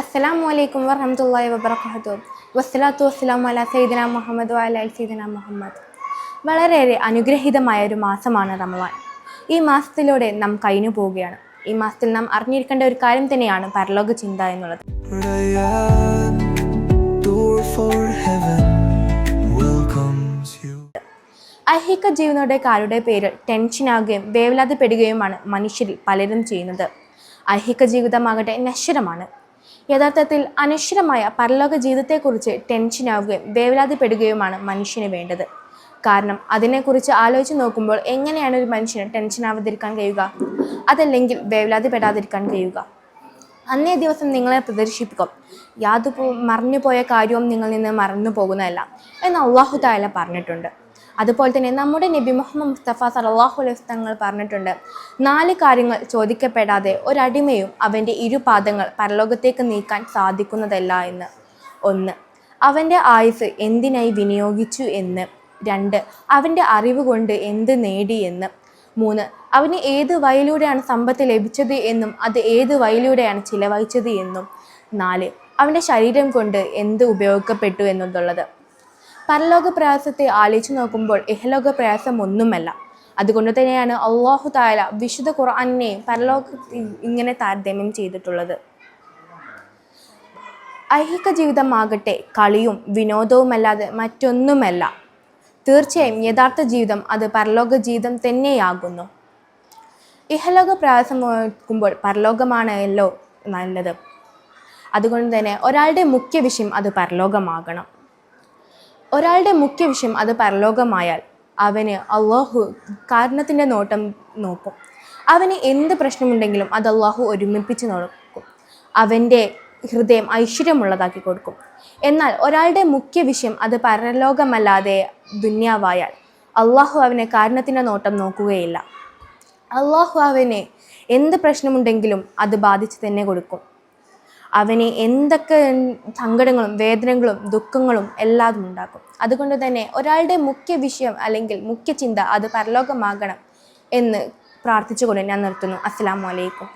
അസ്സലാമു അലൈക്കും വറഹമത്തല്ലാഹി വബർക്കാത്തു വസ്സലാത്തു വസ്സലാമു അല സൈദിന മുഹമ്മദ് അല സൈദിന മുഹമ്മദ്. വളരെയേറെ അനുഗ്രഹീതമായ ഒരു മാസമാണ് റമവാൻ ഈ മാസത്തിലൂടെ നാം കഴിഞ്ഞു പോവുകയാണ്. ഈ മാസത്തിൽ നാം അറിഞ്ഞിരിക്കേണ്ട ഒരു കാര്യം തന്നെയാണ് പരലോക ചിന്ത എന്നുള്ളത്. ഐഹിക ജീവനോടെക്കാരുടെ പേരിൽ ടെൻഷനാകുകയും വേവലാതപ്പെടുകയുമാണ് മനുഷ്യരിൽ പലരും ചെയ്യുന്നത്. ഐഹിക ജീവിതമാകട്ടെ നശ്വരമാണ്. യഥാർത്ഥത്തിൽ അനശ്വരമായ പരലോക ജീവിതത്തെക്കുറിച്ച് ടെൻഷനാവുകയും വേവലാതിപ്പെടുകയുമാണ് മനുഷ്യന് വേണ്ടത്. കാരണം അതിനെക്കുറിച്ച് ആലോചിച്ച് നോക്കുമ്പോൾ എങ്ങനെയാണ് ഒരു മനുഷ്യന് ടെൻഷനാവാതിരിക്കാൻ കഴിയുക? അതല്ലെങ്കിൽ വേവലാതിപ്പെടാതിരിക്കാൻ കഴിയുക? അന്നേ ദിവസം നിങ്ങളെ പ്രദർശിപ്പിക്കും. യാതൊരു മറഞ്ഞുപോയ കാര്യവും നിങ്ങളിൽ നിന്ന് മറന്നു പോകുന്നതല്ല എന്ന് അള്ളാഹു താല പറഞ്ഞിട്ടുണ്ട്. അതുപോലെ തന്നെ നമ്മുടെ നബി മുഹമ്മദ് മുസ്തഫ സലാഹു അലൈഹി പറഞ്ഞിട്ടുണ്ട് നാല് കാര്യങ്ങൾ ചോദിക്കപ്പെടാതെ ഒരടിമയും അവന്റെ ഇരുപാദങ്ങൾ പരലോകത്തേക്ക് നീക്കാൻ സാധിക്കുന്നതല്ല എന്ന്. ഒന്ന് അവന്റെ ആയുസ് എന്തിനായി വിനിയോഗിച്ചു എന്ന്. രണ്ട് അവന്റെ അറിവ് കൊണ്ട് എന്ത് നേടി എന്ന്. മൂന്ന് അവന് ഏത് വഴിയിലൂടെയാണ് സമ്പത്ത് ലഭിച്ചത് എന്നും അത് ഏത് വഴിയിലൂടെയാണ് ചിലവഴിച്ചത് എന്നും. നാല് അവന്റെ ശരീരം കൊണ്ട് എന്ത് ഉപയോഗിക്കപ്പെട്ടു എന്നുള്ളത്. പരലോക പ്രയാസത്തെ ആലോചിച്ചു നോക്കുമ്പോൾ ഇഹലോക പ്രയാസം ഒന്നുമല്ല. അതുകൊണ്ട് തന്നെയാണ് അള്ളാഹു താല വിശുദ്ധ ഖുർആനെ പരലോക ഇങ്ങനെ താരതമ്യം ചെയ്തിട്ടുള്ളത്. ഐഹിക ജീവിതമാകട്ടെ കളിയും വിനോദവുമല്ലാതെ മറ്റൊന്നുമല്ല. തീർച്ചയായും യഥാർത്ഥ ജീവിതം അത് പരലോക ജീവിതം തന്നെയാകുന്നു. ഇഹലോക പ്രയാസം നോക്കുമ്പോൾ പരലോകമാണല്ലോ നല്ലത്. അതുകൊണ്ട് തന്നെ ഒരാളുടെ മുഖ്യ വിഷയം അത് പരലോകമാകണം. ഒരാളുടെ മുഖ്യ വിഷയം അത് പരലോകമായാൽ അവന് അള്ളാഹു കാരണത്തിന്റെ നോട്ടം നോക്കും. അവന് എന്ത് പ്രശ്നമുണ്ടെങ്കിലും അത് അള്ളാഹു ഒരുമിപ്പിച്ച് നോക്കും അവന്റെ ഹൃദയം ഐശ്വര്യമുള്ളതാക്കി കൊടുക്കും. എന്നാൽ ഒരാളുടെ മുഖ്യ വിഷയം അത് പരലോകമല്ലാതെ ദുന്യാവായാൽ അള്ളാഹു അവനെ കാരണത്തിന്റെ നോട്ടം നോക്കുകയില്ല. അള്ളാഹു അവനെ എന്ത് പ്രശ്നമുണ്ടെങ്കിലും അത് ബാധിച്ച് തന്നെ കൊടുക്കും. അവന് എന്തൊക്കെ സങ്കടങ്ങളും വേദനകളും ദുഃഖങ്ങളും എല്ലാതും ഉണ്ടാക്കും. അതുകൊണ്ട് തന്നെ ഒരാളുടെ മുഖ്യ വിഷയം അല്ലെങ്കിൽ മുഖ്യ ചിന്ത അത് പരലോകമാകണം എന്ന് പ്രാർത്ഥിച്ചുകൊണ്ട് ഞാൻ നിർത്തുന്നു. അസ്സാം അലൈക്കും.